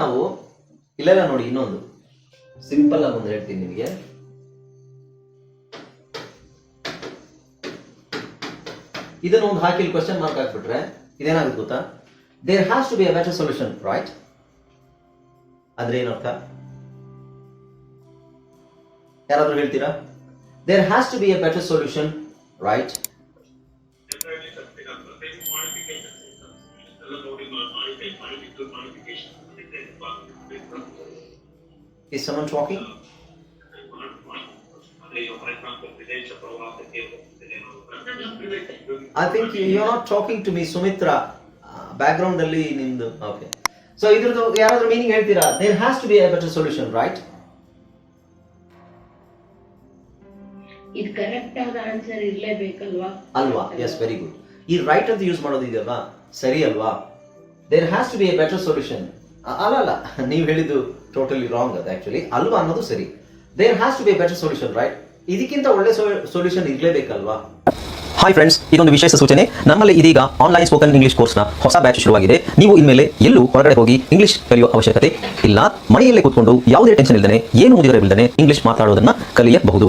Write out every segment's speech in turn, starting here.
ನಾವು ಇಲ್ಲೆಲ್ಲ ನೋಡಿ ಇನ್ನೊಂದು. ಸಿಂಪಲ್ ಆಗಿ ಒಂದು ಹೇಳ್ತೀನಿ ನಿಮಗೆ. ಇದನ್ನು ಒಂದು ಹಾಕಿ ಕ್ವಶನ್ ಮಾರ್ಕ್ ಹಾಕ್ಬಿಟ್ರೆ ಇದೇನಾಗುತ್ತೆ ಗೊತ್ತಾ? There has to be a solution right ಅಂದ್ರೆ ಏನರ್ಥ? ಯಾರಾದ್ರೂ ಹೇಳ್ತೀರಾ? There has to be a solution right is someone ಹೋಗ್ತಿದ್ದೇನೆ I think you not talking to me Sumitra background ಅಲ್ಲಿ ನಿಮ್ದು ಓಕೆ ಸೊ ಇದ್ರದ್ದು ಯಾರಾದ್ರೂ ಮೀನಿಂಗ್ ಹೇಳ್ತೀರಾ? There has to be a better solution right ಇದು ಕರೆಕ್ಟ್ ಆದ ಆನ್ಸರ್ ಇರಲೇಬೇಕಲ್ವಾ? ಅಲ್ವಾ? Yes very good ಈ ರೈಟ್ ಅಂತ ಯೂಸ್ ಮಾಡೋದು ಇದೆಯಲ್ವಾ? ಸರಿ ಅಲ್ವಾ? There has to be a better solution ಅಲ್ಲ ಅಲ್ಲ. ನೀವು ಹೇಳಿದ್ದು ಟೋಟಲಿ ರಾಂಗ್ ಅದು ಆಕ್ಚುಲಿ ಅಲ್ವಾ ಅನ್ನೋದು ಸರಿ. There has to be better solution right ಇದಕ್ಕಿಂತ ಒಳ್ಳೆ ಸೊಲ್ಯೂಷನ್ ಇರಲೇಬೇಕಲ್ವಾ? ಹಾಯ್ ಫ್ರೆಂಡ್ಸ್ ಇದೊಂದು ವಿಶೇಷ ಸೂಚನೆ. ನಮ್ಮಲ್ಲಿ ಇದೀಗ ಆನ್ಲೈನ್ ಸ್ಪೋಕನ್ ಇಂಗ್ಲಿಷ್ ಕೋರ್ಸ್ನ ಹೊಸ ಬ್ಯಾಚ್ ಶುರುವಾಗಿದೆ. ನೀವು ಇನ್ಮೇಲೆ ಎಲ್ಲೂ ಹೊರಗಡೆ ಹೋಗಿ ಇಂಗ್ಲಿಷ್ ಕಲಿಯುವ ಅವಶ್ಯಕತೆ ಇಲ್ಲ. ಮನೆಯಲ್ಲೇ ಕೂತ್ಕೊಂಡು ಯಾವುದೇ ಟೆನ್ಷನ್ ಇಲ್ಲದೆ ಏನು ಮುಗಿದಿರಬಿಲ್ಲದೆ ಇಂಗ್ಲಿಷ್ ಮಾತಾಡೋದನ್ನ ಕಲಿಯಬಹುದು.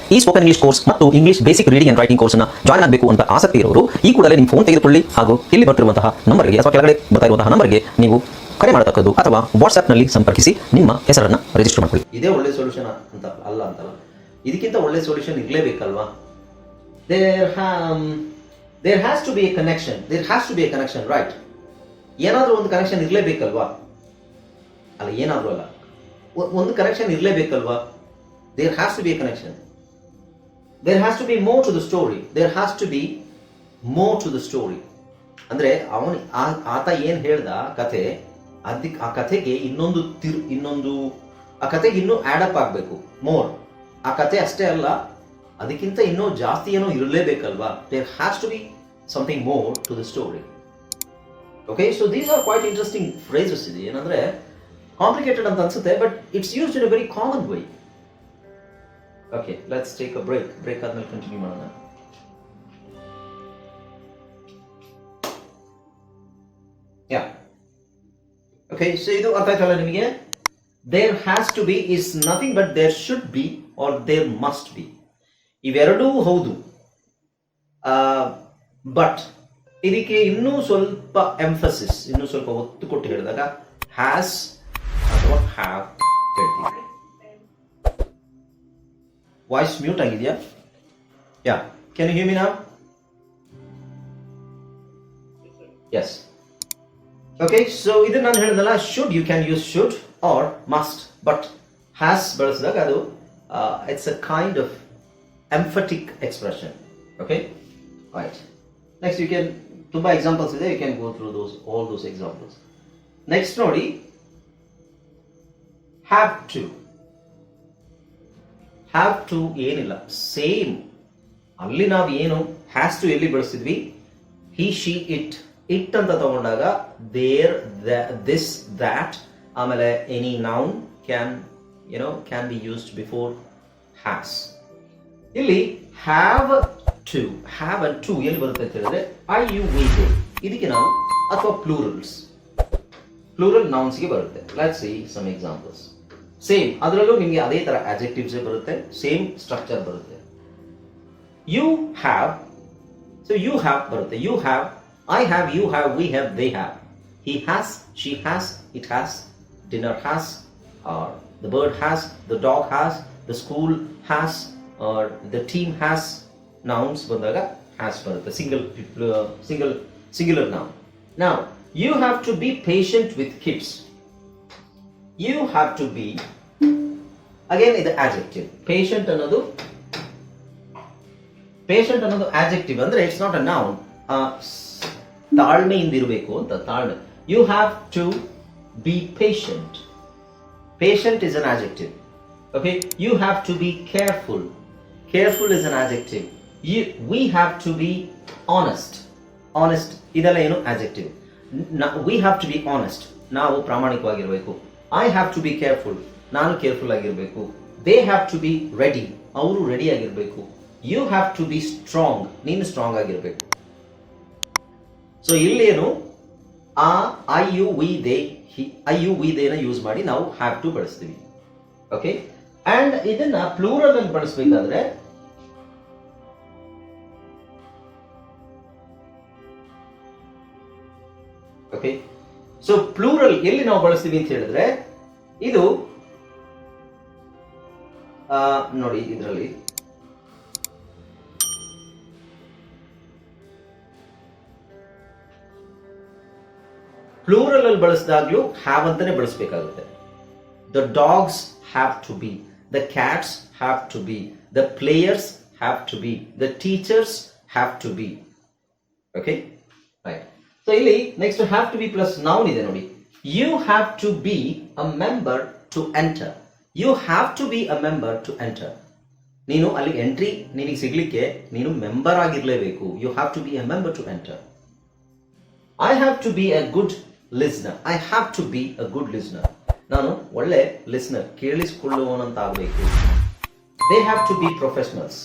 ಈ ಸ್ಪೋಕನ್ ಇಂಗ್ಲಿಷ್ ಕೋರ್ಸ್ ಮತ್ತು English basic reading and writing ಕೋರ್ಸ್ನ ಜಾಯಿನ್ ಆಗಬೇಕು ಅಂತ ಆಸಕ್ತಿ ಇರೋರು, ಈ ಕೂಡಲೇ ನಿಮ್ಮ ಫೋನ್ ತೆಗೆದುಕೊಳ್ಳಿ ಹಾಗೂ ಇಲ್ಲಿ ಬರ್ತಿರುವಂತಹ ನಂಬರ್ಗೆ ಅಥವಾ ಕೆಳಗಡೆ ಬರ್ತಾ ನಂಬರ್ಗೆ ನೀವು ಕರೆ ಮಾಡತಕ್ಕದ್ದು ಅಥವಾ ವಾಟ್ಸ್ಆ್ಯಪ್ನಲ್ಲಿ ಸಂಪರ್ಕಿಸಿ ನಿಮ್ಮ ಹೆಸರನ್ನು ರಿಜಿಸ್ಟರ್ ಮಾಡಿಕೊಳ್ಳಿ. ಇದೇ ಒಳ್ಳೆ ಸೊಲ್ಯೂಷನ್ ಅಂತ ಅಲ್ಲ ಅಂತಲ್ಲ. ಇದಕ್ಕಿಂತ ಒಳ್ಳೆ solution ಇರಲೇಬೇಕಲ್ವಾ? There there has to be a connection there has to be a connection right ಏನಾದರೂ ಒಂದು ಕನೆಕ್ಷನ್ ಇರಲೇಬೇಕಲ್ವಾ? ಅಲ್ಲ, ಏನಾದರೂ ಅಲ್ಲ. ಒಂದು connection ಇರಲೇಬೇಕಲ್ವಾ? There has to be a connection there has to be more to the story there has to be more to the story ಅಂದ್ರೆ ಅವನು ಆತ ಏನ್ ಹೇಳ್ದ? ಕಥೆ ಅದಕ್ಕೆ ಆ ಕಥೆಗೆ ಇನ್ನೊಂದು ತಿರು, ಇನ್ನೊಂದು, ಆ ಕಥೆಗೆ ಇನ್ನೂ ಆ್ಯಡಪ್ ಆಗಬೇಕು. ಮೋರ್ ಆ ಕಥೆ ಅಷ್ಟೇ ಅಲ್ಲ, ಅದಕ್ಕಿಂತ ಇನ್ನೂ ಜಾಸ್ತಿ ಏನೋ ಇರಲೇಬೇಕಲ್ವಾ? There has to be something more to the story okay so these are quite interesting phrases ಇದೆ. ಏನಂದ್ರೆ ಕಾಂಪ್ಲಿಕೇಟೆಡ್ ಅಂತ ಅನ್ಸುತ್ತೆ but it's use in a very common way okay let's take a break break ಆದ್ಮೇಲೆ continue ಮಾಡೋಣ ಯಾ okay so ಇದು ಅರ್ಥ ಆಯ್ತಲ್ಲ ನಿಮಗೆ there has to be is nothing but there should be or there must be ಇವೆರಡೂ ಹೌದು but ಇದಕ್ಕೆ ಇನ್ನೂ ಸ್ವಲ್ಪ ಎಂಫಸಿಸ್ ಇನ್ನೂ ಸ್ವಲ್ಪ ಒತ್ತು ಕೊಟ್ಟು ಹೇಳಿದಾಗ ಹ್ಯಾಸ್ ಅಥವಾ ಹ್ಯಾವ್ ಹೇಳ್ತೀವಿ ವಾಯ್ಸ್ ಮ್ಯೂಟ್ ಆಗಿದೆಯಾ ya can you hear me now yes okay so ಇದು ನಾನು ಹೇಳಿದಲ್ಲ should you can use should or must but has ಬಳಸಿದಾಗ ಅದು it's a kind of emphatic expression okay right next you can ತುಂಬ examples ಇದೆ you can go through those all those examples next ನೋಡಿ have to have to ಏನಿಲ್ಲ. Same ಅಲ್ಲಿ ನಾವು ಏನು has to ಎಲ್ಲಿ ಬಳಸಿದ್ವಿ ಹಿ ಶಿ ಇಟ್ ಇಟ್ ಅಂತ ತಗೊಂಡಾಗ ದೇರ್ ದಿಸ್ ದ್ಯಾಟ್ ಆಮೇಲೆ any noun can you know can be used before has ಇಲ್ಲಿ have to have and to ಎಲ್ಲಿ ಬರುತ್ತೆ ಅಂತ ಹೇಳಿದ್ರೆ ಐ ಯು ವಿ ಟು ಇದಕ್ಕೆ ನಾವು, ಅಥವಾ ಪ್ಲೂರಲ್ಸ್ ಪ್ಲೂರಲ್ ನೌನ್ಸ್ಗೆ ಬರುತ್ತೆ. Let see some examples same ಅದರಲ್ಲೂ ನಿಮಗೆ ಅದೇ ತರ adjectives ಬರುತ್ತೆ ಸೇಮ್ ಸ್ಟ್ರಕ್ಚರ್ ಬರುತ್ತೆ you have so you have ಬರುತ್ತೆ you have I have you have we have they have he has she has it has dinner has or the bird has the dog has the school has or the team has nouns ಬಂದಾಗ has ಬರುತ್ತೆ. Single single singular noun ನಾವು you have to be patient with kids you have to be again ಇದು adjective patient ಅನ್ನೋದು patient ಅನ್ನೋದು adjective ಅಂದ್ರೆ it's not a ನಾವು ತಾಳ್ಮೆಯಿಂದ ಇರಬೇಕು ಅಂತ, ತಾಳ್ಮೆ. You have to be patient patient is an adjective okay you have to be careful careful is an adjective we have to be honest honest ಇದೆಲ್ಲ ಏನು? Adjective we have to be honest ನಾವು ಪ್ರಾಮಾಣಿಕವಾಗಿರಬೇಕು. I have to be careful ನಾನು careful ಆಗಿರಬೇಕು. They have to be ready ಅವರು ready ಆಗಿರಬೇಕು. You have to be strong ನೀನು strong ಆಗಿರಬೇಕು. ಸೊ ಇಲ್ಲೇನು? ಆ I you we they I you we Dena use ಮಾಡಿ ನಾವು ಹ್ಯಾವ್ ಟು ಬಳಸ್ತೀವಿ. ಓಕೆ ಅಂಡ್ ಇದನ್ನ ಪ್ಲೂರಲ್ ಅಲ್ಲಿ ಬಳಸಬೇಕಾದ್ರೆ ಓಕೆ ಸೊ ಪ್ಲೂರಲ್ ಎಲ್ಲಿ ನಾವು ಬಳಸ್ತೀವಿ ಅಂತ ಹೇಳಿದ್ರೆ, ಇದು ನೋಡಿ ಇದರಲ್ಲಿ. ಪ್ಲೂರಲ್ ಅಲ್ಲಿ ಬಳಸಿದಾಗ್ಲೂ ಹ್ಯಾವ್ ಅಂತಾನೆ ಬಳಸಬೇಕಾಗುತ್ತೆ. The dogs have to be the cats have to be the players have to be the teachers have to be okay right so ಇಲ್ಲಿ next have to be plus noun ಇದೆ ನೋಡಿ. You have to be a member to enter you have to be a member to enter ನೀನು ಅಲ್ಲಿ entry ನಿನಗೆ ಸಿಗ್ಲಿಕ್ಕೆ ನೀನು member ಆಗಿರ್ಲೇಬೇಕು. You have to be a member to enter I have to be a good listener I have to be a good listener ನಾನು ಒಳ್ಳೆ listener ಕೇಳಿಸಿಕೊಳ್ಳುವವನಂತ ಆಗಬೇಕು they have to be professionals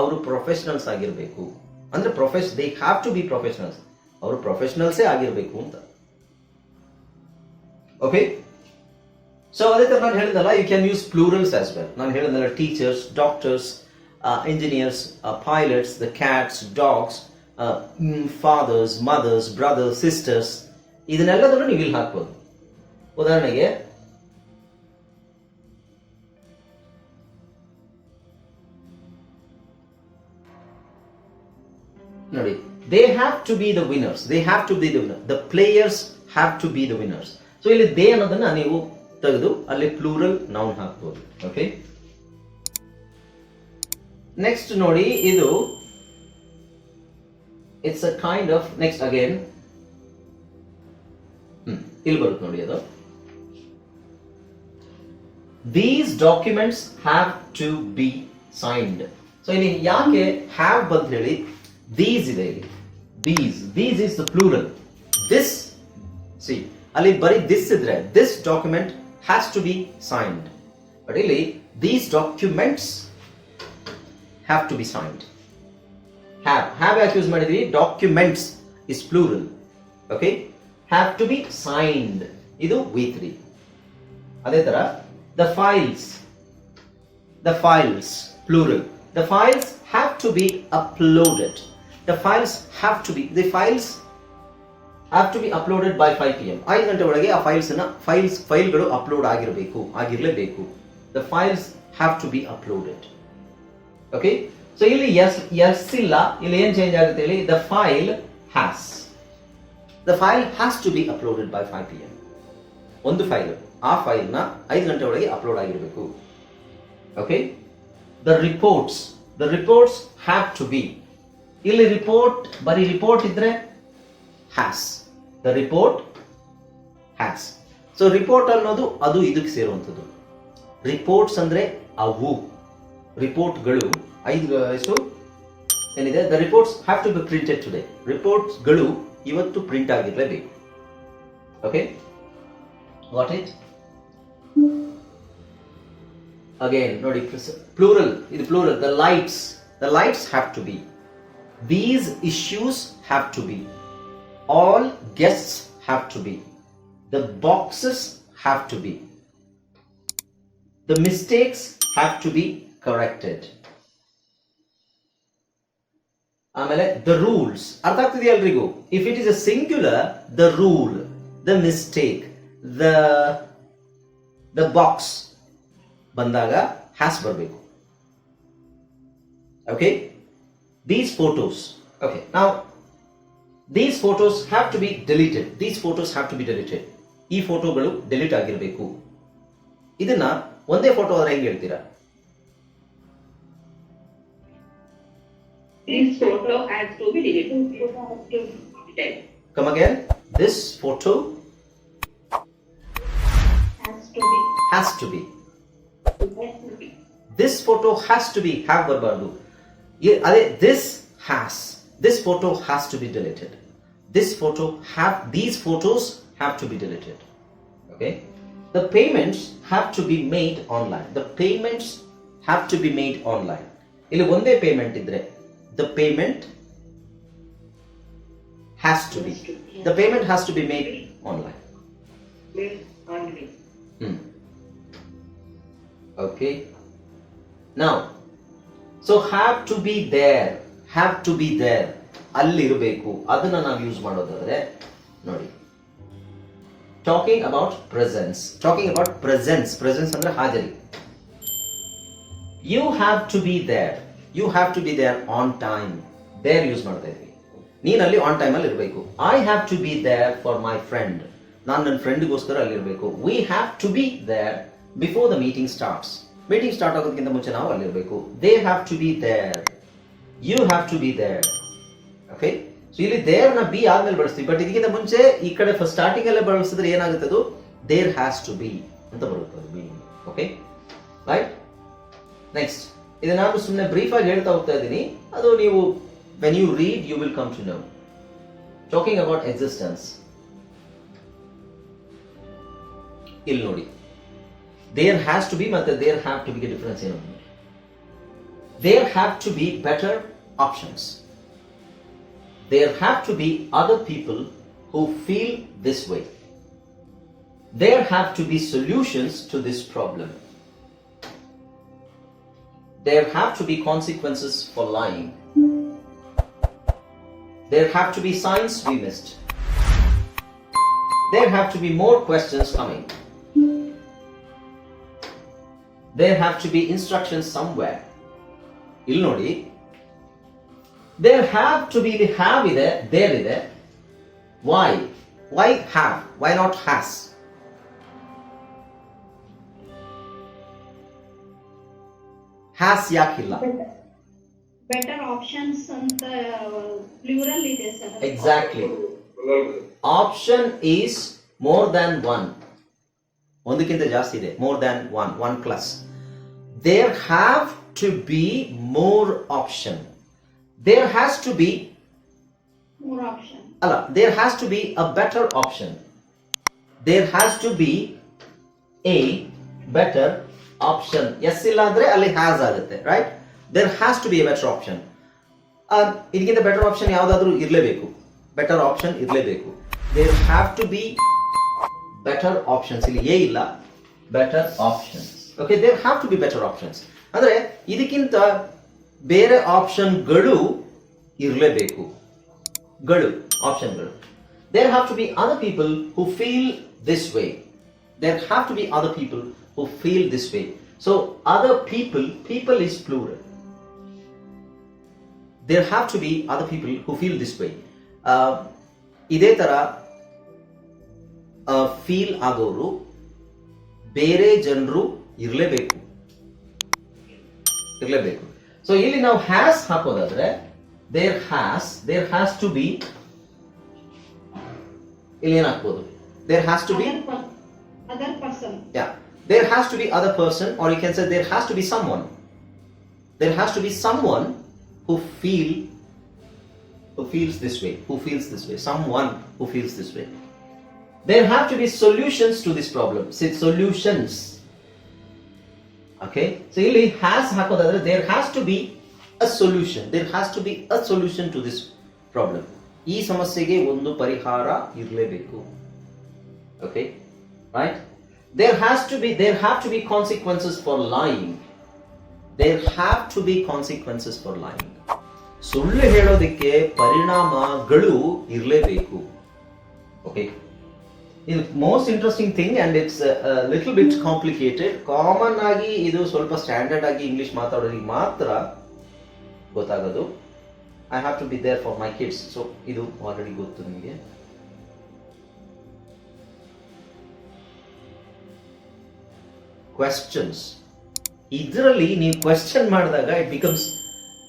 ಅವರು ಪ್ರೊಫೆಷನಲ್ಸ್ ಆಗಿರಬೇಕು. ಅಂದ್ರೆ ಪ್ರೊಫೆಷ್ they have to be professionals ಅವರು ಪ್ರೊಫೆಷನಲ್ಸೇ ಆಗಿರಬೇಕು ಅಂತ. ಓಕೆ ಸೊ ಅದೇ ಥರ ನಾನು ಹೇಳಿದಲ್ಲ you can use plurals as well ನಾನು ಹೇಳಿದಲ್ಲ teachers doctors engineers pilots the cats dogs fathers mothers brothers sisters ಇದನ್ನೆಲ್ಲದನ್ನು ನೀವು ಇಲ್ಲಿ ಹಾಕ್ಬೋದು. ಉದಾಹರಣೆಗೆ, ನೋಡಿ. They have to be the winners they have to be the winner the players have to be the winners so ಇಲ್ಲಿ they ಅನ್ನೋದನ್ನ ನೀವು ತೆಗೆದು ಅಲ್ಲಿ ಪ್ಲೂರಲ್ ನೌನ್ ಹಾಕ್ಬೋದು. ಓಕೆ ನೆಕ್ಸ್ಟ್ ನೋಡಿ, ಇದು it's a kind of next again ಇಲ್ಲಿ ಬರುತ್ತೆ ನೋಡಿ ಅದು. These documents have to be signed so ಇಲ್ಲಿ ಯಾಕೆ ಹ್ಯಾವ್ ಬಂತ ಹೇಳಿ ದೀಸ್ ಇದೆ ಇಲ್ಲಿ. These these is the plural this see ಅಲ್ಲಿ ಬರೀ ದಿಸ್ ಇದ್ರೆ this document has to be signed but ಇಲ್ಲಿ these documents have to be signed have have ಯಾಕೆ ಯೂಸ್ ಮಾಡಿದ್ವಿ? Documents is plural okay have to be signed ಇದು V three ಅದೇ ತರ the files the files plural the files have to be uploaded the files have to be the files have to be uploaded by five P M ಐದು ಗಂಟೆ ಒಳಗೆ ಆ ಫೈಲ್ಸ್ನ files ಫೈಲ್ಗಳು upload ಆಗಿರಬೇಕು, ಆಗಿರಲೇಬೇಕು. The files have to be uploaded okay so ಇಲ್ಲಿ S S ಇಲ್ಲ, ಇಲ್ಲಿ ಏನು ಚೇಂಜ್ ಆಗುತ್ತೆ ಹೇಳಿ? The file has the file has to be uploaded by five P M ಒಂದು ಫೈಲ್ ಆ ಫೈಲ್ನ ಐದು ಗಂಟೆ ಒಳಗೆ ಅಪ್ಲೋಡ್ ಆಗಿರಬೇಕು. Okay the reports the reports have to be ಇಲ್ಲಿ ರಿಪೋರ್ಟ್ ಬರೀ ರಿಪೋರ್ಟ್ ಇದ್ರೆ has the report has so report ಅನ್ನೋದು ಅದು ಇದಕ್ಕೆ ಸೇರುವಂಥದ್ದು. ರಿಪೋರ್ಟ್ಸ್ ಅಂದ್ರೆ ಅವು. ರಿಪೋರ್ಟ್ಗಳು ಐದು, ಎಷ್ಟು? ಏನಿದೆ? The reports have to be printed today ರಿಪೋರ್ಟ್ಸ್ಗಳು ಇವತ್ತು ಪ್ರಿಂಟ್ ಆಗಿರಲೇಬೇಕು. ಓಕೆ ವಾಟ್ ಇಟ್ ಅಗೇನ್ ನೋಡಿ ಪ್ಲೂರಲ್ ಇದು plural the lights the lights have to be these issues have to be all guests have to be the boxes have to be the mistakes have to be corrected ಆಮೇಲೆ the rules ಅರ್ಥ ಆಗ್ತಿದೆಯಾ ಎಲ್ರಿಗೂ? If it is a singular the rule the mistake the the box ಬಂದಾಗ has ಬರಬೇಕು. Okay these photos okay ನಾವು these photos have to be deleted these photos have to be deleted ಈ ಫೋಟೋಗಳು delete ಆಗಿರಬೇಕು ಇದನ್ನ ಒಂದೇ ಫೋಟೋ ಆದ್ರೆ ಹೆಂಗೆ ಹೇಳ್ತೀರಾ This photo has to be deleted. Come again. This photo Has to be. Has to be. This photo has to be have ಬರಬಾರ್ದು ಅದೇ this has this photo has to be deleted this photo have these photos have to be deleted okay the payments have to be made online the payments have to be made online ಇಲ್ಲಿ ಒಂದೇ payment ಇದ್ರೆ the payment has to be the payment has to be made online Made only. Hmm. Okay. Have to be there have to be there. ಅಲ್ಲಿರಬೇಕು. ಅದನ್ನ ನಾವು use ಮಾಡೋದಾದ್ರೆ ನೋಡಿ. Talking about presence talking about presence presence ಅಂದ್ರೆ ಹಾಜರಿ. You have to be there you have to be there on time there use ಮಾಡ್ತಾ ಇದ್ವಿ. ನೀನಲ್ಲಿ on time ಅಲ್ಲಿ ಇರಬೇಕು. I have to be there for my friend ನಾನು ನನ್ನ ಫ್ರೆಂಡ್ಗೋಸ್ಕರ ಅಲ್ಲಿರಬೇಕು. We have to be there before the meeting starts meeting start ಆಗೋದಕ್ಕಿಂತ ಮುಂಚೆ ನಾವು ಅಲ್ಲಿರಬೇಕು. They have to be there you have to be there okay so ಇಲ್ಲಿ ನ B ಆದ್ಮೇಲೆ ಬಳಸ್ತೀವಿ. But ಇದಕ್ಕಿಂತ ಮುಂಚೆ ಈ ಕಡೆ ಫಸ್ಟ್ ಸ್ಟಾರ್ಟಿಂಗ್ ಅಲ್ಲೇ ಬಳಸಿದ್ರೆ ಏನಾಗುತ್ತೆ ಅದು? ದೇರ್ ಹ್ಯಾಸ್ ಟು ಬಿ ಅಂತ ಬರುತ್ತೆ ಅದು ಮೀನಿಂಗ್ ಓಕೆ ರೈಟ್ ನೆಕ್ಸ್ಟ್ ಇದು ನಾನು ಸುಮ್ಮನೆ ಬ್ರೀಫ್ ಆಗಿ ಹೇಳ್ತಾ ಹೋಗ್ತಾ ಇದ್ದೀನಿ. ಅದು ನೀವು when you read you will come to know talking about existence ಇಲ್ಲಿ ನೋಡಿ. ದೇರ್ ಹ್ಯಾಸ್ ಟು ಬಿ ಮತ್ತೆ ದೇರ್ ಹ್ಯಾವ್ ಟು ಬಿಗೆ ಡಿಫರೆನ್ಸ್ ಏನು there have to be better options there have to be other people who feel this way. There have to be solutions to this problem. There have to be consequences for lying. There have to be signs we missed. There have to be more questions coming. There have to be instructions somewhere. ಇಲ್ಲಿ ನೋಡಿ there have to be ಇಲ್ಲಿ have ಇದೆ there ಇದೆ why why have why not has has ಯಾಕಿಲ್ಲ Better. Better options ಅಂತ plural ಇದೆ sir exactly option is more than one ಒಂದಕ್ಕಿಂತ ಜಾಸ್ತಿ ಇದೆ more than one one plus there have to be more option there has to be more option ಅಲ್ಲ there has to be a better option there has to be a better option S ಇಲ್ಲ ಅಂದ್ರೆ ಅಲ್ಲಿ has ಆಗುತ್ತೆ right there has to be a better option ಇದಕ್ಕಿಂತ better option ಯಾವ್ದಾದ್ರು ಇರಲೇಬೇಕು. Better option ಇರಲೇಬೇಕು. There have to be better options ಇಲ್ಲಿ ಏ ಇಲ್ಲ. Better options okay there have to be better options ಅಂದ್ರೆ ಇದಕ್ಕಿಂತ ಬೇರೆ ಆಪ್ಷನ್ಗಳು ಇರಲೇಬೇಕು. ಗಳು ಆಪ್ಷನ್ಗಳು there have to be other people who feel this way there have to be other people who feel this way so other people people is plural there have to be other people who feel this way ಇದೇ ತರ feel ಆಗೋರು ಬೇರೆ ಜನರು ಇರಲೇಬೇಕು ಇರಲೇಬೇಕು so ಇಲ್ಲಿ ನಾವು has ಹಾಕೋದಾದ್ರೆ there has there has to be ಇಲ್ಲಿ ಏನ್ ಹಾಕ್ಬೋದು there has to be other person yeah there has to be other person or you can say there has to be someone there has to be someone who feel who feels this way who feels this way someone who feels this way there have to be solutions to this problem say solutions okay so ಇಲ್ಲಿ has ಹಾಕೋದಾದ್ರೆ there has to be a solution there has to be a solution to this problem ಈ ಸಮಸ್ಯೆಗೆ ಒಂದು ಪರಿಹಾರ ಇರಲೇಬೇಕು okay right there has to be there have to be consequences for lying there have to be consequences for lying ಸುಳ್ಳು ಹೇಳೋದಕ್ಕೆ ಪರಿಣಾಮಗಳು ಇರಲೇಬೇಕು okay ಇದು most interesting thing and it's little bit complicated common ಆಗಿ ಇದು ಸ್ವಲ್ಪ ಸ್ಟ್ಯಾಂಡರ್ಡ್ ಆಗಿ English ಮಾತಾಡೋರಿಗೆ ಮಾತ್ರ ಗೊತ್ತಾಗೋದು. I have to be there for my kids so ಇದು ಆಲ್ರೆಡಿ ಗೊತ್ತು ನಿಮಗೆ. ಕ್ವೆಶ್ಚನ್ಸ್ ಇದರಲ್ಲಿ ನೀವು ಕ್ವೆಶ್ಚನ್ ಮಾಡಿದಾಗ it becomes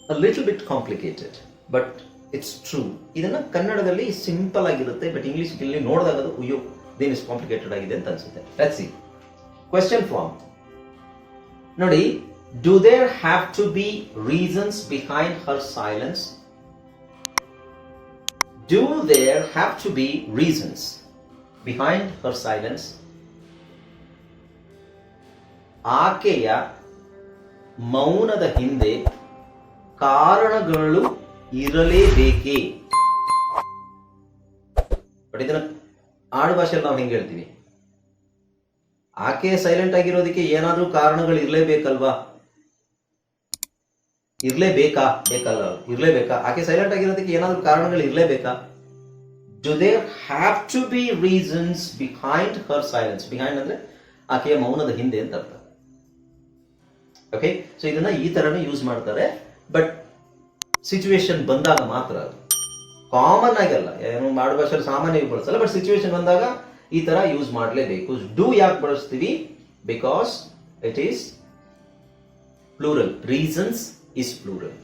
a little bit complicated but it's true ಇದನ್ನ ಕನ್ನಡದಲ್ಲಿ ಸಿಂಪಲ್ ಆಗಿರುತ್ತೆ ಬಟ್ ಇಂಗ್ಲಿಷ್ ಇಲ್ಲಿ ನೋಡಿದಾಗ ಅದು ಅಯ್ಯೋ ಇದೇನು ಕಾಂಪ್ಲಿಕೇಟೆಡ್ ಆಗಿದೆ ಅಂತ ಅನ್ಸುತ್ತೆ. ಲೆಟ್ಸ್ ಸಿ ಕ್ವೆಶನ್ ಫಾರ್ಮ್ ನೋಡಿ do there have to be reasons behind her silence do there have to be reasons behind her silence ಆಕೆಯ ಮೌನದ ಹಿಂದೆ ಕಾರಣಗಳು ಇರಲೇಬೇಕೇ? ಆಡು ಭಾಷೆಯಲ್ಲಿ ನಾವು ಹೆಂಗೆ ಹೇಳ್ತೀವಿ? ಆಕೆ ಸೈಲೆಂಟ್ ಆಗಿರೋದಕ್ಕೆ ಏನಾದ್ರೂ ಕಾರಣಗಳು ಇರಲೇಬೇಕಲ್ವಾ? ಇರಲೇಬೇಕಾ? ಬೇಕಲ್ಲ ಇರಲೇಬೇಕಾ? ಆಕೆ ಸೈಲೆಂಟ್ ಆಗಿರೋದಕ್ಕೆ ಏನಾದ್ರೂ ಕಾರಣಗಳು ಇರಲೇಬೇಕಾ? Do there have to be reasons behind her silence behind ಅಂದ್ರೆ ಆಕೆಯ ಮೌನದ ಹಿಂದೆ ಅಂತ ಅರ್ಥ. ಓಕೆ ಸೊ ಇದನ್ನ ಈ ತರನೇ ಯೂಸ್ ಮಾಡ್ತಾರೆ. ಬಟ್ ಸಿಚುವೇಶನ್ ಬಂದಾಗ ಮಾತ್ರ ಅದು. ಕಾಮನ್ ಆಗಲ್ಲ. ಏನು ಮಾಡುವ ಭಾಷೆಯಲ್ಲಿ ಸಾಮಾನ್ಯವಾಗಿ ಬಳಸಲ್ಲ ಬಟ್ ಸಿಚುವೇಶನ್ ಬಂದಾಗ ಈ ತರ ಯೂಸ್ ಮಾಡಲೇಬೇಕು. ಡೂ ಯಾಕೆ ಬಳಸ್ತೀವಿ? Because it is plural reasons is plural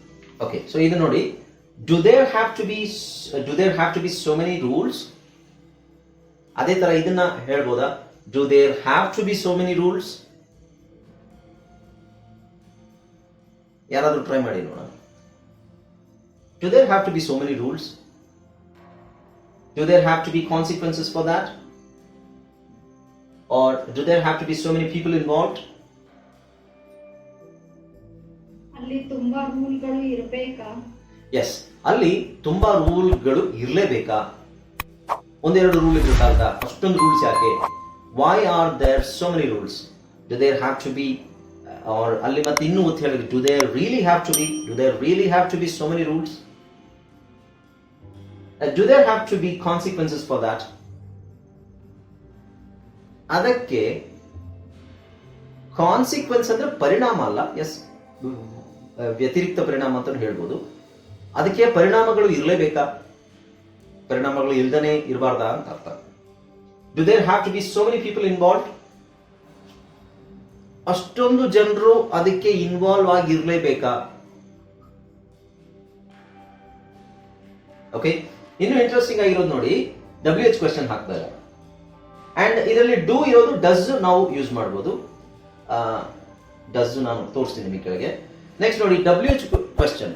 okay so ಇದು ನೋಡಿ do there have to be do there have to be so many rules ಅದೇ ತರ ಇದನ್ನ ಹೇಳ್ಬೋದಾ? Do there have to be so many rules ಯಾರಾದರೂ try ಮಾಡಿ ನೋಡೋಣ. Do there have to be so many rules Do there have to be consequences for that? Or do there have to be so many people involved? ಅಲ್ಲಿ ತುಂಬಾ ರೂಲ್ಗಳು ಇರ್ಬೇಕಾ? S ಅಲ್ಲಿ ತುಂಬಾ ರೂಲ್ಗಳು ಇರಲೇಬೇಕಾ? ಒಂದೆರಡು rule ಇದ್ರೆ ಸಾಲ್ತಾ ಅಷ್ಟೊಂದು ರೂಲ್ಸ್ ಯಾಕೆ? Why are there so many rules do there have to be are ಅಲ್ಲಿ ಮತ್ತೆ ಇನ್ನೂ ಒತ್ತು ಹೇಳಿದ್ರು do there really have to be do there really have to be so many rules do there have to be consequences for that ಅದಕ್ಕೆ consequence ಅಂದ್ರೆ ಪರಿಣಾಮ ಅಲ್ಲ? S ವ್ಯತಿರಿಕ್ತ ಪರಿಣಾಮ ಅಂತ ಹೇಳ್ಬೋದು. ಅದಕ್ಕೆ ಪರಿಣಾಮಗಳು ಇರಲೇಬೇಕಾ? ಪರಿಣಾಮಗಳು ಇಲ್ದನೆ ಇರಬಾರ್ದಾ ಅಂತ ಅರ್ಥ. Do there have to be so many people involve ಅಷ್ಟೊಂದು ಜನರು ಅದಕ್ಕೆ ಇನ್ವಾಲ್ವ್ ಆಗಿರ್ಲೇಬೇಕಾ? ಓಕೆ ಇನ್ನು ಇಂಟ್ರೆಸ್ಟಿಂಗ್ ಆಗಿರೋದು ನೋಡಿ ಡಬ್ಲ್ಯೂ ಎಚ್ ಕ್ವೆಶನ್ ಹಾಕ್ತಾರೆ ಅಂಡ್ ಇದರಲ್ಲಿ ಡೂ ಇರೋದು ಡಸ್ ನಾವು ಯೂಸ್ ಮಾಡ್ಬೋದು. ಡಸ್ ನಾನು ತೋರಿಸ್ತೀನಿ ನಿಮಗೆ ಕೆಳಗೆ. ನೆಕ್ಸ್ಟ್ ನೋಡಿ ಡಬ್ಲ್ಯೂ ಎಚ್ ಕ್ವೆಶನ್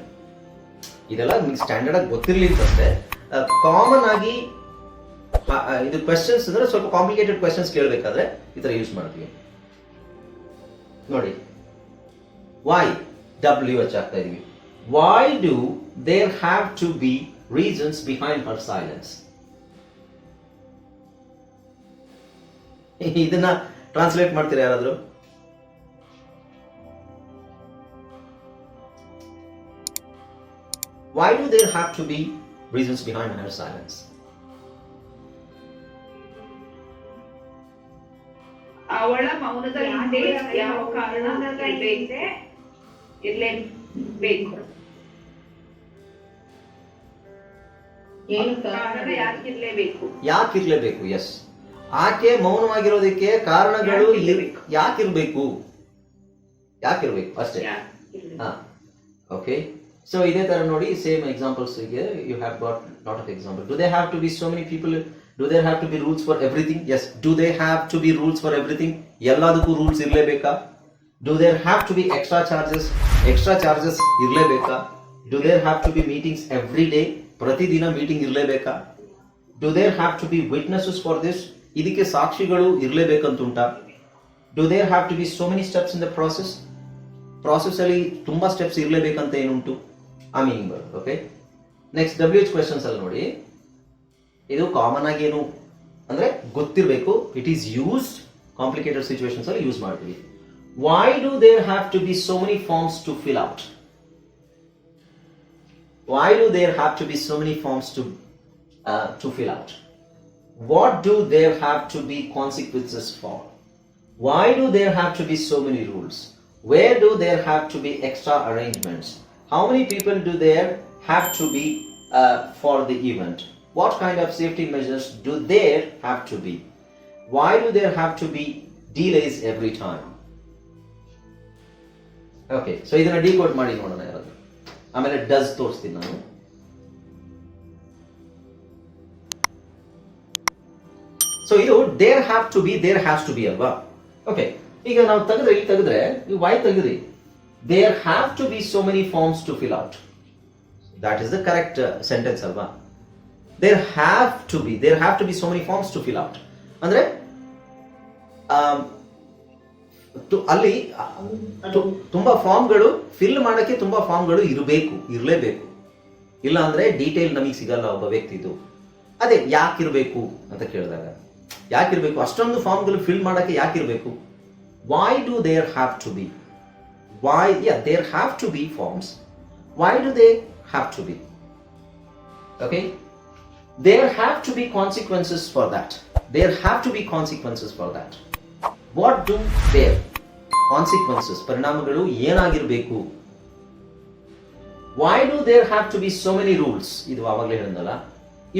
ಇದೆಲ್ಲ ನಿಮ್ಗೆ ಸ್ಟ್ಯಾಂಡರ್ಡ್ ಆಗಿ ಗೊತ್ತಿರಲಿ ಅಂತಷ್ಟೇ ಕಾಮನ್ ಆಗಿ ಇದು ಕ್ವೆಶನ್ಸ್ ಅಂದ್ರೆ ಸ್ವಲ್ಪ ಕಾಂಪ್ಲಿಕೇಟೆಡ್ ಕ್ವೆಶನ್ಸ್ ಕೇಳಬೇಕಾದ್ರೆ ಈ ತರ ಯೂಸ್ ಮಾಡ್ತೀವಿ. ನೋಡಿ ವೈ ಡಬ್ಲ್ಯೂ ಎಚ್ ಆಗ್ತಾ ಇದೀವಿ. Why do there have to be reasons behind her silence ಇದನ್ನ ಟ್ರಾನ್ಸ್ಲೇಟ್ ಮಾಡ್ತೀರಾ ಯಾರಾದ್ರೂ Why do there have to be reasons behind her silence? ಅವಳ ಮೌನದ ಯಾವ ಕಾರಣ ಇರ್ಲೇಬೇಕು ಏನು ಯಾಕಿರ್ಲೇಬೇಕು ಯಾಕಿರ್ಲೇಬೇಕು ಎಸ್ ಆಕೆ ಮೌನವಾಗಿರೋದಕ್ಕೆ ಕಾರಣಗಳು ಯಾಕಿರ್ಬೇಕು? ಯಾಕಿರ್ಬೇಕು ಅಷ್ಟೇ? ಹಾ. ಓಕೆ ಸೊ ಇದೇ ತರ ನೋಡಿ same examples you have got lot of example do they have to be so many people do they have to be rules for everything yes do they have to be rules for everything ಎಲ್ಲದಕ್ಕೂ rules ಇರಲೇಬೇಕಾ? Do there have to be extra charges extra charges ಇರಲೇಬೇಕಾ? Do there have to be meetings every day ಪ್ರತಿದಿನ meeting ಇರಲೇಬೇಕಾ? Do there have to be witnesses for this ಇದಕ್ಕೆ ಸಾಕ್ಷಿಗಳು ಇರಲೇಬೇಕಂತುಂಟಾ? Do there have to be so many steps in the process process ಅಲ್ಲಿ ತುಂಬಾ steps ಇರಲೇಬೇಕಂತ ಏನುಂಟು? ಆ meaning ಬರುತ್ತೆ okay next W H questions ಅಲ್ಲಿ ನೋಡಿ. ಇದು ಕಾಮನ್ ಆಗಿ ಏನು? ಅಂದ್ರೆ ಗೊತ್ತಿರಬೇಕು. It is used complicated situations ಅಲ್ಲಿ ಯೂಸ್ ಮಾಡ್ತೀವಿ. Why do there have to be so many forms to fill out why do there have to be so many forms to uh, to fill out what do there have to be consequences for why do there have to be so many rules where do there have to be extra arrangements how many people do there have to be uh, for the event what kind of safety measures do there have to be why do there have to be delays every time okay so ಇದನ್ನ decode ಮಾಡಿ ನೋಡೋಣ ಯಾರಾದ್ರು ಆಮೇಲೆ does ತೋರಿಸ್ತೀನಿ ನಾನು. So ಇದು there have to be there has to be ಅಲ್ವಾ? Okay ಈಗ ನಾವು ತೆಗೆದ್ರೆ, ಇಲ್ಲಿ ತೆಗೆದ್ರೆ ನೀವು why ತೆಗೆದ್ರಿ. There have to be so many forms to fill out that is the correct sentence ಅಲ್ವಾ? There have to be there have to be so many forms to fill out ಅಂದ್ರೆ ತು- ಅದು ಅಲ್ಲಿ ತುಂಬಾ ಫಾರ್ಮ್ಗಳು ಫಿಲ್ ಮಾಡಕ್ಕೆ ತುಂಬಾ ಫಾರ್ಮ್ಗಳು ಇರಬೇಕು, ಇರಲೇಬೇಕು. ಇಲ್ಲ ಅಂದ್ರೆ ಡೀಟೇಲ್ ನಮಗೆ ಸಿಗಲ್ಲ ಒಬ್ಬ ವ್ಯಕ್ತಿ ಅದೇ ಯಾಕೆ ಇರಬೇಕು ಅಂತ ಕೇಳಿದಾಗ. ಯಾಕೆ ಇರಬೇಕು ಅಷ್ಟೊಂದು ಫಾರ್ಮ್ಗಳು ಫಿಲ್ ಮಾಡಕ್ಕೆ ಯಾಕೆ ಇರಬೇಕು why do there have to be why ᱭಾ there have to be forms why do they have to be okay there have to be consequences for that there have to be consequences for that what do fair consequences ಪರಿಣಾಮಗಳು ಏನಾಗಿರಬೇಕು? Why do there have to be so many rules ಇದು ಆವಾಗಲೇ ಹೇಳಲ್ಲ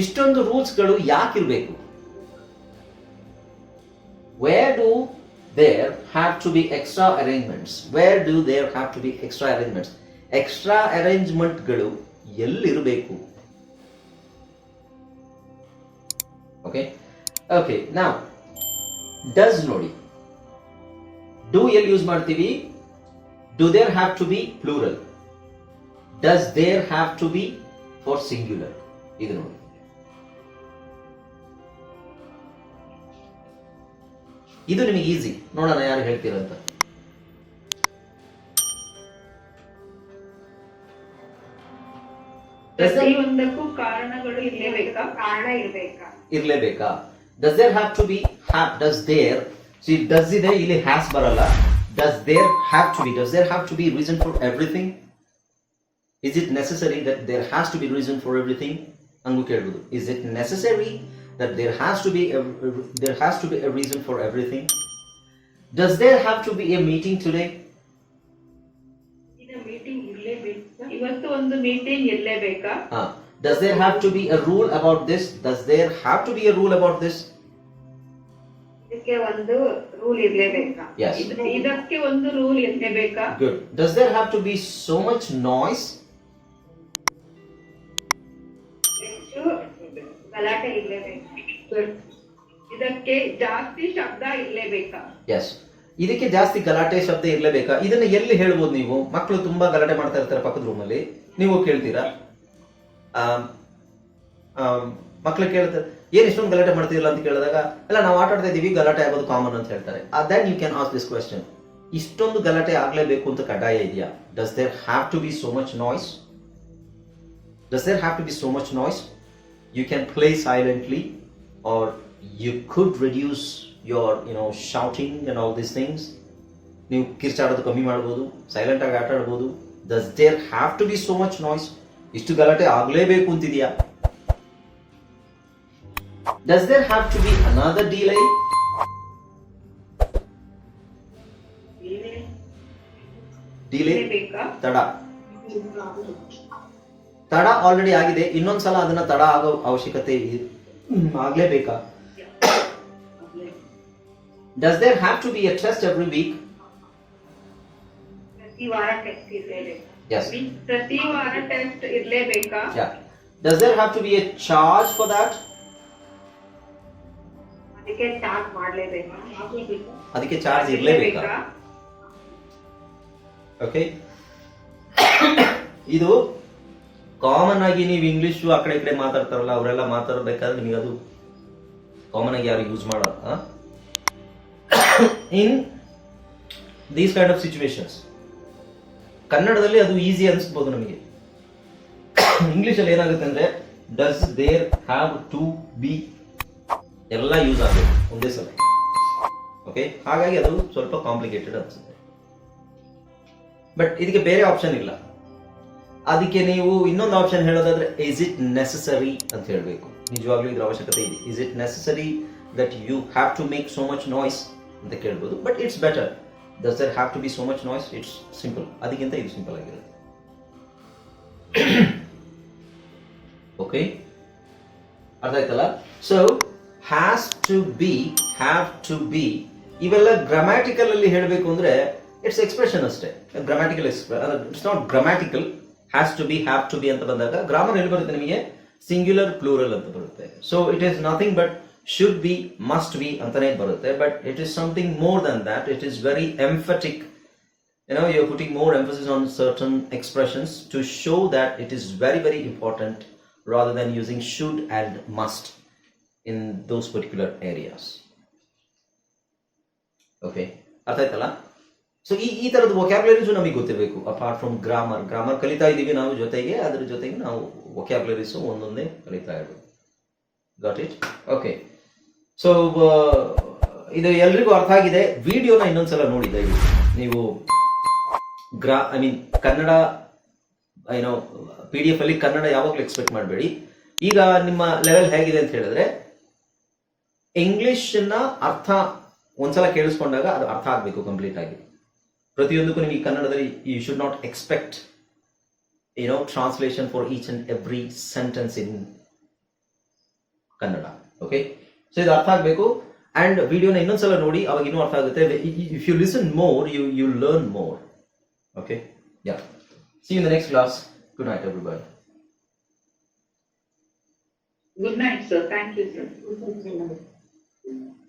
ಇಷ್ಟೊಂದು ರೂಲ್ಸ್ಗಳು ಯಾಕಿರಬೇಕು? Where do there have to be extra arrangements where do there have to be extra arrangements extra ಅರೇಂಜ್ಮೆಂಟ್ಗಳು ಎಲ್ಲಿರಬೇಕು? Okay okay ನಾವು does ನೋಡಿ. ಡೂ ಎಲ್ಲಿ ಯೂಸ್ ಮಾಡ್ತೀವಿ? Do there have to be plural does there have to be for singular ಇದು ನೋಡಿ. ಇದು ನಿಮಗೆ easy ನೋಡೋಣ ಯಾರು ಹೇಳ್ತೀರಂತ ಪ್ರತಿಯೊಂದಕ್ಕೂ ಕಾರಣಗಳು ಇರ್ಲೇಬೇಕಾ? ಕಾರಣ ಇರಬೇಕಾ? ಇರಲೇಬೇಕಾ? Does there have to be have does there C does ಇದೆ ಇಲ್ಲಿ ಹ್ಯಾಸ್ ಬರಲ್ಲ does there have to be does there have to be reason for everything is it necessary that there has to be reason for everything ಹಂಗೂ ಕೇಳ್ಬೋದು is it necessary that there has to be there has to be a reason for everything does there have to be a meeting today ಇದು meeting ಇರ್ಲೇಬೇಕು ಇವತ್ತು ಒಂದು meeting ಇರ್ಲೇಬೇಕಾ Uh, does there have to be a rule about this? Does there have to be a rule about this? ಇದಕ್ಕೆ ಒಂದು rule ಇರಲೇಬೇಕಾ? Yes. ಇದಕ್ಕೆ ಒಂದು rule ಇರಲೇಬೇಕಾ? Good. Does there have to be so much noise? ಹೆಚ್ಚು ಗಲಾಟೆ ಇರ್ಲೇಬೇಕಾ? ಇದಕ್ಕೆ ಜಾಸ್ತಿ ಶಬ್ದ ಇರಲೇಬೇಕಾ? Yes. ಇದಕ್ಕೆ ಜಾಸ್ತಿ ಗಲಾಟೆ ಶಬ್ದ ಇರಲೇಬೇಕಾ? ಇದನ್ನ ಎಲ್ಲಿ ಹೇಳ್ಬೋದು ನೀವು? ಮಕ್ಕಳು ತುಂಬಾ ಗಲಾಟೆ ಮಾಡ್ತಾ ಇರ್ತಾರೆ ಪಕ್ಕದ ರೂಮಲ್ಲಿ ನೀವು ಕೇಳ್ತೀರಾ? ಮಕ್ಕಳು ಕೇಳ್ತಾರೆ ಏನ್ ಇಷ್ಟೊಂದು ಗಲಾಟೆ ಮಾಡ್ತಿರಲ್ಲ ಅಂತ ಕೇಳಿದಾಗ, ಅಲ್ಲ, ನಾವು ಆಟ ಆಡ್ತಾ ಇದೀವಿ ಗಲಾಟೆ ಆಗೋದು ಕಾಮನ್ ಅಂತ ಹೇಳ್ತಾರೆ. Then you can ask this question ಇಷ್ಟೊಂದು ಗಲಾಟೆ ಆಗ್ಲೇಬೇಕು ಅಂತ ಕಡ್ಡಾಯ ಇದೆಯಾ? Does there have to be so much noise does there have to be so much noise you can play silently or you could reduce your you know shouting and all these things. ನೀವು ಕಿರ್ಚಾಡೋದು ಕಮ್ಮಿ ಮಾಡ್ಬೋದು silent ಆಗಿ ಆಟ ಆಡ್ಬೋದು does there have to be so much noise ಇಷ್ಟು ಗಲಾಟೆ ಆಗ್ಲೇಬೇಕು ಅಂತಿದ್ಯಾ? Does there have to be another delay delay ಇರ್ಲೇಬೇಕಾ ತಡ. ತಡ ಆಲ್ರೆಡಿ ಆಗಿದೆ. ಇನ್ನೊಂದ್ಸಲ ಅದನ್ನ ತಡ ಆಗೋ ಅವಶ್ಯಕತೆ ಇ- ಹ್ಮ್, ಆಗ್ಲೇಬೇಕಾ? Does there have to be a test every week ಪ್ರತಿ ವಾರ ಟೆಸ್ಟ್ ಇರ್ಲೇಬೇಕಾ. ಎಸ್ ಪ್ರತಿ ವಾರ test ಇರ್ಲೇಬೇಕಾ? Does there have to be a charge for that ಅದಕ್ಕೆ ಚಾರ್ಜ್ ಮಾಡಲೇಬೇಕು. ಅದಕ್ಕೆ ಚಾರ್ಜ್ ಇರಲೇಬೇಕಾ? ಓಕೆ ಇದು ಕಾಮನ್ ಆಗಿ ನೀವು ಇಂಗ್ಲಿಷ್ ಆ ಕಡೆ ಈ ಕಡೆ ಮಾತಾಡ್ತಾರಲ್ಲ, ಅವರೆಲ್ಲ ಮಾತಾಡಬೇಕಾದ್ರೆ ನಿಮಗೆ ಅದು ಕಾಮನ್ ಆಗಿ ಯಾರು ಯೂಸ್ ಮಾಡಲ್ಲ in these kind of situations ಕನ್ನಡದಲ್ಲಿ ಅದು ಈಸಿ ಅನಿಸ್ಬೋದು ನಮಗೆ. ಇಂಗ್ಲಿಷ್ ಅಲ್ಲಿ ಏನಾಗುತ್ತೆ ಅಂದ್ರೆ does there have to be ಎಲ್ಲ ಯೂಸ್ ಆಗಬೇಕು ಒಂದೇ ಸಲ. ಓಕೆ ಹಾಗಾಗಿ ಅದು ಸ್ವಲ್ಪ ಕಾಂಪ್ಲಿಕೇಟೆಡ್ ಅನಿಸುತ್ತೆ. ಬಟ್ ಇದಕ್ಕೆ ಬೇರೆ ಆಪ್ಷನ್ ಇಲ್ಲ. ಅದಕ್ಕೆ ನೀವು ಇನ್ನೊಂದು ಆಪ್ಷನ್ ಹೇಳೋದಾದ್ರೆ ಇಸ್ ಇಟ್ ನೆಸಸರಿ ಅಂತ ಹೇಳಬೇಕು. ನಿಜವಾಗ್ಲೂ ಇದ್ರ ಅವಶ್ಯಕತೆ ಇದೆ. Is it necessary that you have to make so much noise ಅಂತ ಕೇಳ್ಬೋದು. But it's better does there have to be so much noise it's simple ಅದಕ್ಕಿಂತ ಇದು ಸಿಂಪಲ್ ಆಗಿರುತ್ತೆ. ಓಕೆ ಅರ್ಥ ಆಯ್ತಲ್ಲ? So has to be have to be ಇವೆಲ್ಲ grammatical ಅಲ್ಲಿ ಹೇಳಬೇಕು ಅಂದ್ರೆ ಇಟ್ಸ್ ಎಕ್ಸ್ಪ್ರೆಷನ್ ಅಷ್ಟೇ. Grammatical it's not grammatical has to be have to be ಅಂತ ಬಂದಾಗ ಗ್ರಾಮರ್ ಎಲ್ಲಿ ಬರುತ್ತೆ ನಿಮಗೆ? ಸಿಂಗ್ಯುಲರ್ ಪ್ಲೂರಲ್ ಅಂತ ಬರುತ್ತೆ. So it is nothing but should be must be ಅಂತಾನೆ ಬರುತ್ತೆ. But it is something more than that it is very emphatic you know, you're putting more emphasis on certain expressions to show that it is very very important rather than using should and must. In those particular areas. Okay ಅರ್ಥ ಆಯ್ತಲ್ಲ so ಈ ಈ ಥರದ ವೊಕ್ಯಾಬ್ಲರೀಸು ನಮಗೆ ಗೊತ್ತಿರಬೇಕು. Apart from grammar grammar ಕಲಿತಾ ಇದ್ದೀವಿ ನಾವು ಜೊತೆಗೆ, ಅದ್ರ ಜೊತೆಗೆ ನಾವು ವೊಕ್ಯಾಬ್ಲರೀಸು ಒಂದೊಂದೇ ಕಲಿತಾ ಇರೋದು ಗಾಟ್ ಇಟ್ ಓಕೆ ಸೊ ಇದು ಎಲ್ರಿಗೂ ಅರ್ಥ ಆಗಿದೆ. ವಿಡಿಯೋನ ಇನ್ನೊಂದ್ಸಲ ನೋಡಿ, ದಯವಿಟ್ಟು. ನೀವು ಗ್ರಾ ಐ ಮೀನ್ ಕನ್ನಡ ಏನೋ ಪಿ ಡಿ ಎಫ್ ಅಲ್ಲಿ ಕನ್ನಡ ಯಾವಾಗಲೂ ಎಕ್ಸ್ಪೆಕ್ಟ್ ಮಾಡಬೇಡಿ. ಈಗ ನಿಮ್ಮ ಲೆವೆಲ್ ಹೇಗಿದೆ ಅಂತ ಹೇಳಿದ್ರೆ ಇಂಗ್ಲಿಷ್ನ ಅರ್ಥ ಒಂದ್ಸಲ ಕೇಳಿಸ್ಕೊಂಡಾಗ ಅದು ಅರ್ಥ ಆಗಬೇಕು ಕಂಪ್ಲೀಟ್ ಆಗಿ ಪ್ರತಿಯೊಂದಕ್ಕೂ ನಿಮಗೆ ಕನ್ನಡದಲ್ಲಿ ಯು ಶುಡ್ ನಾಟ್ ಎಕ್ಸ್ಪೆಕ್ಟ್ ಏನೋ translation for each and every sentence in Kannada okay so ಇದು ಅರ್ಥ ಆಗಬೇಕು ಅಂಡ್ ವಿಡಿಯೋನ ಇನ್ನೊಂದ್ಸಲ ನೋಡಿ ಅವಾಗ ಇನ್ನೂ ಅರ್ಥ ಆಗುತ್ತೆ if you listen more you you learn more Okay. Yeah. See you in the next class. Good night, everybody. Good night, sir. Thank you.